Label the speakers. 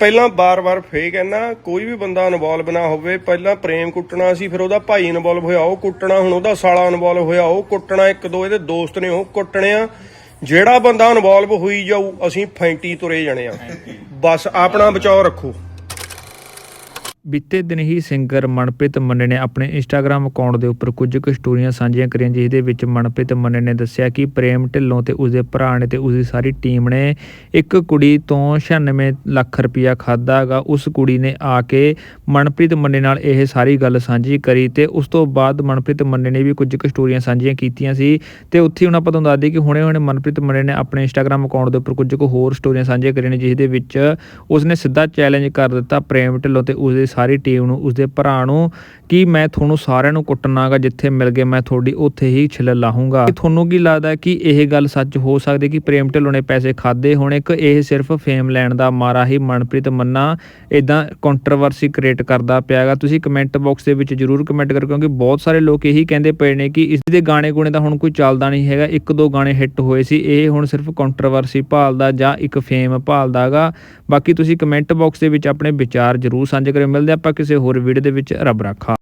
Speaker 1: ਪਹਿਲਾਂ ਬਾਰ-ਬਾਰ ਫੇਰ ਕਹਿੰਦਾ ਕੋਈ ਵੀ ਬੰਦਾ ਇਨਵੋਲਵ ਨਾ ਹੋਵੇ ਪਹਿਲਾਂ ਪ੍ਰੇਮ ਕੁੱਟਣਾ ਸੀ ਫਿਰ ਉਹਦਾ ਭਾਈ ਇਨਵੋਲਵ ਹੋਇਆ ਉਹ ਕੁੱਟਣਾ ਹੁਣ ਉਹਦਾ ਸਾਲਾ ਇਨਵੋਲਵ ਹੋਇਆ ਉਹ ਕੁੱਟਣਾ ਇੱਕ ਦੋ ਇਹਦੇ ਦੋਸਤ ਨੇ ਉਹ ਕੁੱਟਣੇ ਆ। ਜਿਹੜਾ ਬੰਦਾ ਇਨਵੋਲਵ ਹੋਈ ਜਾਊ ਅਸੀਂ ਫੈਂਟੀ ਤੁਰੇ ਜਾਣੇ ਆ। ਬਸ ਆਪਣਾ ਬਚਾਓ ਰੱਖੋ।
Speaker 2: ਬੀਤੇ ਦਿਨ ਹੀ ਸਿੰਗਰ ਮਨਪ੍ਰੀਤ ਮੰਨੇ ਨੇ ਆਪਣੇ ਇੰਸਟਾਗ੍ਰam ਅਕਾਊਂਟ ਦੇ ਉੱਪਰ ਕੁਝ ਕੁ ਸਟੋਰੀਆਂ ਸਾਂਝੀਆਂ ਕਰੀਆਂ ਜਿਸ ਦੇ ਵਿੱਚ ਮਨਪ੍ਰੀਤ ਮੰਨੇ ਨੇ ਦੱਸਿਆ ਕਿ ਪ੍ਰੇਮ ਢਿੱਲੋਂ ਤੇ ਉਸਦੇ ਭਰਾ ਨੇ ਤੇ ਉਸਦੀ ਸਾਰੀ ਟੀਮ ਨੇ ਇੱਕ ਕੁੜੀ ਤੋਂ 96 ਲੱਖ ਰੁਪਇਆ ਖਾਦਾਗਾ ਉਸ ਕੁੜੀ ਨੇ ਆ ਕੇ ਮਨਪ੍ਰੀਤ ਮੰਨੇ ਨਾਲ ਇਹ ਸਾਰੀ ਗੱਲ ਸਾਂਝੀ ਕਰੀ ਤੇ ਉਸ ਤੋਂ ਬਾਅਦ ਮਨਪ੍ਰੀਤ ਮੰਨੇ ਨੇ ਵੀ ਕੁਝ ਕੁ ਸਟੋਰੀਆਂ ਸਾਂਝੀਆਂ ਕੀਤੀਆਂ ਸੀ ਤੇ ਉੱਥੇ ਹੁਣ ਆਪਾਂ ਤੁਹਾਨੂੰ ਦੱਸ ਦਈਏ ਕਿ ਹੁਣੇ ਹੁਣੇ ਮਨਪ੍ਰੀਤ ਮੰਨੇ ਨੇ ਆਪਣੇ ਇੰਸਟਾਗ੍ਰam ਅਕਾਊਂਟ ਦੇ ਉੱਪਰ ਕੁਝ ਕੁ ਹੋਰ ਸਟੋਰੀਆਂ ਸਾਂਝੀਆਂ ਕਰੀਆਂ ਨੇ ਜਿਸ ਦੇ ਵਿੱਚ ਉਸਨੇ ਸਿੱਧਾ ਚੈਲੰਜ ਕਰ ਦਿੱਤਾ ਪ੍ਰੇਮ ਢਿੱਲੋਂ ਤੇ ਉਸਦੇ ਸਾਰੀ ਟੀਮ ਨੂੰ, ਉਸਦੇ ਭਰਾ ਨੂੰ ਕਿ ਮੈਂ ਤੁਹਾਨੂੰ ਸਾਰਿਆਂ ਨੂੰ ਕੁੱਟਣਾਗਾ ਜਿੱਥੇ ਮਿਲ ਗਏ, ਮੈਂ ਤੁਹਾਡੀ ਉੱਥੇ ਹੀ ਛਿੱਲ ਲਾਹੂੰਗਾ। ਤੁਹਾਨੂੰ ਕੀ ਲੱਗਦਾ ਕਿ ਇਹ ਗੱਲ ਸੱਚ ਹੋ ਸਕਦੀ ਕਿ ਪ੍ਰੇਮ ਢਿੱਲੋਂ ਨੇ ਪੈਸੇ ਖਾਦੇ ਹੋਣ? ਇੱਕ ਇਹ ਸਿਰਫ ਫੇਮ ਲੈਣ ਦਾ ਮਾਰਾ ਹੀ ਮਨਪ੍ਰੀਤ ਮੰਨਾ ਇਦਾਂ ਕੰਟਰੋਵਰਸੀ ਕ੍ਰੀਏਟ ਕਰਦਾ ਪਿਆਗਾ। ਤੁਸੀਂ ਕਮੈਂਟ ਬਾਕਸ ਦੇ ਵਿੱਚ ਜਰੂਰ ਕਮੈਂਟ ਕਰੋ, ਕਿਉਂਕਿ ਬਹੁਤ ਸਾਰੇ ਲੋਕ ਇਹੀ ਕਹਿੰਦੇ ਪਏ ਨੇ ਕਿ ਇਸ ਦੇ ਗਾਣੇ ਗੁਣੇ ਤਾਂ ਹੁਣ ਕੋਈ ਚੱਲਦਾ ਨਹੀਂ ਹੈਗਾ। ਇੱਕ ਦੋ ਗਾਣੇ ਹਿੱਟ ਹੋਏ ਸੀ, ਇਹ ਹੁਣ ਸਿਰਫ ਕੰਟਰੋਵਰਸੀ ਭਾਲਦਾ ਜਾਂ ਇੱਕ ਫੇਮ ਭਾਲਦਾਗਾ। ਬਾਕੀ ਤੁਸੀਂ ਕਮੈਂਟ ਬਾਕਸ ਦੇ ਵਿੱਚ ਆਪਣੇ ਵਿਚਾਰ ਜਰੂਰ ਸਾਂਝੇ ਕਰਿਓ। ਮਿਲਦੇ ਆਪਾਂ ਕਿਸੇ ਹੋਰ ਵੀਡੀਓ ਦੇ ਵਿੱਚ ਰੱਬ ਰਾਖਾ।